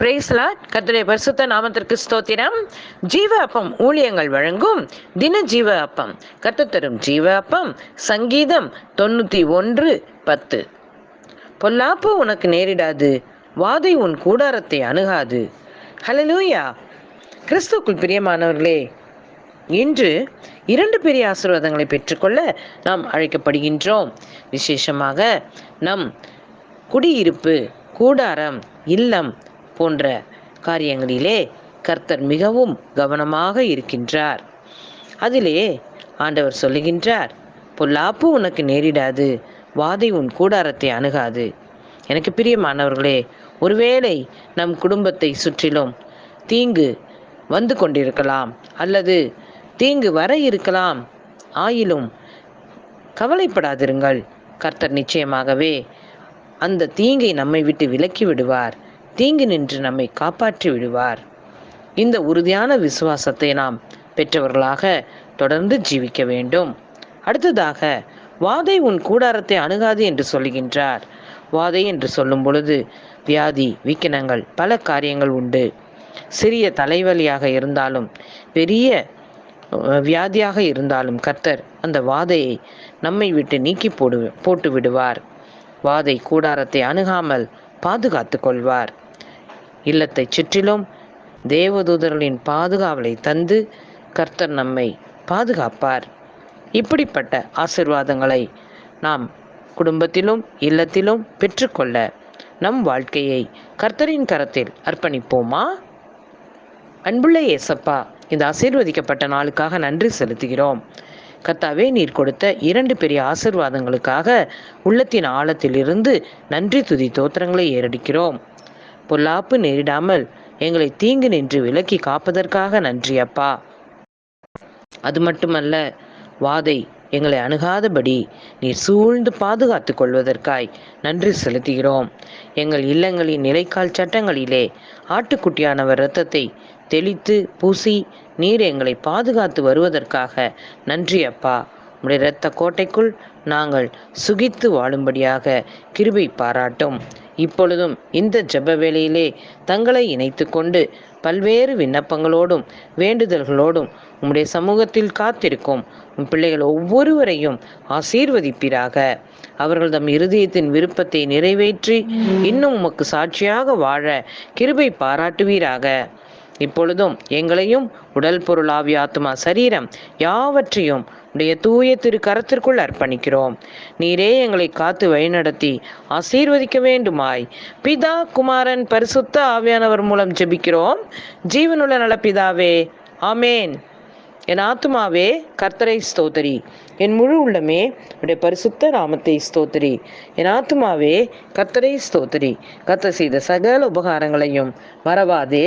பிரேஸ்லா கத்துடைய பரிசுத்த நாமத்திற்கு ஸ்தோத்திரம். ஜீவ அப்பம் ஊழியங்கள் வழங்கும் தின ஜீவ அப்பம் கத்துத்தரும் தரும் ஜீவ அப்பம் சங்கீதம் தொண்ணூற்றி ஒன்று பத்து. பொல்லாப்பு உனக்கு நேரிடாது. வாதை உன் கூடாரத்தை அணுகாது. ஹலலூயா கிறிஸ்துக்குள் பிரியமானவர்களே இன்று இரண்டு பெரிய ஆசீர்வாதங்களை பெற்றுக்கொள்ள நாம் அழைக்கப்படுகின்றோம். விசேஷமாக நம் குடியிருப்பு கூடாரம் இல்லம் போன்ற காரியங்களிலே கர்த்தர் மிகவும் கவனமாக இருக்கின்றார். அதிலே ஆண்டவர் சொல்லுகின்றார் பொல்லாப்பு உனக்கு நேரிடாது வாதை உன் கூடாரத்தை அணுகாது. எனக்கு பிரியமானவர்களே ஒருவேளை நம் குடும்பத்தை சுற்றிலும் தீங்கு வந்து கொண்டிருக்கலாம் அல்லது தீங்கு வர இருக்கலாம் ஆயிலும் கவலைப்படாதிருங்கள். கர்த்தர் நிச்சயமாகவே அந்த தீங்கை நம்மை விட்டு விலக்கி விடுவார். தீங்கு நின்று நம்மை காப்பாற்றி விடுவார். இந்த உறுதியான விசுவாசத்தை நாம் பெற்றவர்களாக தொடர்ந்து ஜீவிக்க வேண்டும். அடுத்ததாக வாதை உன் கூடாரத்தை அணுகாது என்று சொல்லுகின்றார். வாதை என்று சொல்லும் பொழுது வியாதி வீக்கினங்கள் பல காரியங்கள் உண்டு. சிறிய தலைவலியாக இருந்தாலும் பெரிய வியாதியாக இருந்தாலும் கர்த்தர் அந்த வாதையை நம்மை விட்டு நீக்கி போடு போட்டு விடுவார். வாதை கூடாரத்தை அணுகாமல் பாதுகாத்து கொள்வார். இல்லத்தை சுற்றிலும் தேவதூதர்களின் பாதுகாவலை தந்து கர்த்தர் நம்மை பாதுகாப்பார். இப்படிப்பட்ட ஆசிர்வாதங்களை நாம் குடும்பத்திலும் இல்லத்திலும் பெற்றுக்கொள்ள நம் வாழ்க்கையை கர்த்தரின் கரத்தில் அர்ப்பணிப்போமா? அன்புள்ள ஏசப்பா இந்த ஆசீர்வதிக்கப்பட்ட நாளுக்காக நன்றி செலுத்துகிறோம். கர்த்தாவே நீர் கொடுத்த இரண்டு பெரிய ஆசிர்வாதங்களுக்காக உள்ளத்தின் ஆழத்திலிருந்து நன்றி துதி தோத்திரங்களை ஏறடிக்கிறோம். பொல்லாப்பு நேரிடாமல் எங்களை தீங்கு நின்று விலக்கி காப்பதற்காக நன்றி அப்பா. அது மட்டுமல்ல வாதை எங்களை அணுகாதபடி நீர் சூழ்ந்து பாதுகாத்து கொள்வதற்காய் நன்றி செலுத்துகிறோம். எங்கள் இல்லங்களின் நிலைக்கால் சட்டங்களிலே ஆட்டுக்குட்டியானவர் இரத்தத்தை தெளித்து பூசி நீர் எங்களை பாதுகாத்து வருவதற்காக நன்றி அப்பா. உம்முடைய இரத்த கோட்டைக்குள் நாங்கள் சுகித்து வாழும்படியாக கிருபை பாராட்டும். இப்பொழுதும் இந்த ஜெப வேளையிலே தங்களை இணைத்து கொண்டு பல்வேறு விண்ணப்பங்களோடும் வேண்டுதல்களோடும் உம்முடைய சமூகத்தில் காத்திருக்கும் உம் பிள்ளைகள் ஒவ்வொருவரையும் ஆசீர்வதிப்பீராக. அவர்கள் தம் இருதயத்தின் விருப்பத்தை நிறைவேற்றி இன்னும் உமக்கு சாட்சியாக வாழ கிருபை பாராட்டுவீராக. இப்பொழுதும் எங்களையும் உடல் பொருள் ஆவி ஆத்துமா சரீரம் யாவற்றையும் உடைய தூய திரு கரத்திற்குள் அர்ப்பணிக்கிறோம். நீரே எங்களை காத்து வழிநடத்தி ஆசீர்வதிக்க வேண்டுமாய். பிதா குமாரன் பரிசுத்த ஆவியானவர் மூலம் ஜெபிக்கிறோம். ஜீவனுள்ள நலப்பிதாவே ஆமேன். என் ஆத்துமாவே கர்த்தரை ஸ்தோத்திரி. என் முழு உள்ளமே உடைய பரிசுத்த நாமத்தை ஸ்தோத்திரி. என் ஆத்துமாவே கர்த்தரை ஸ்தோத்திரி. கர்த்தர் செய்த சகல உபகாரங்களையும் மறவாதே.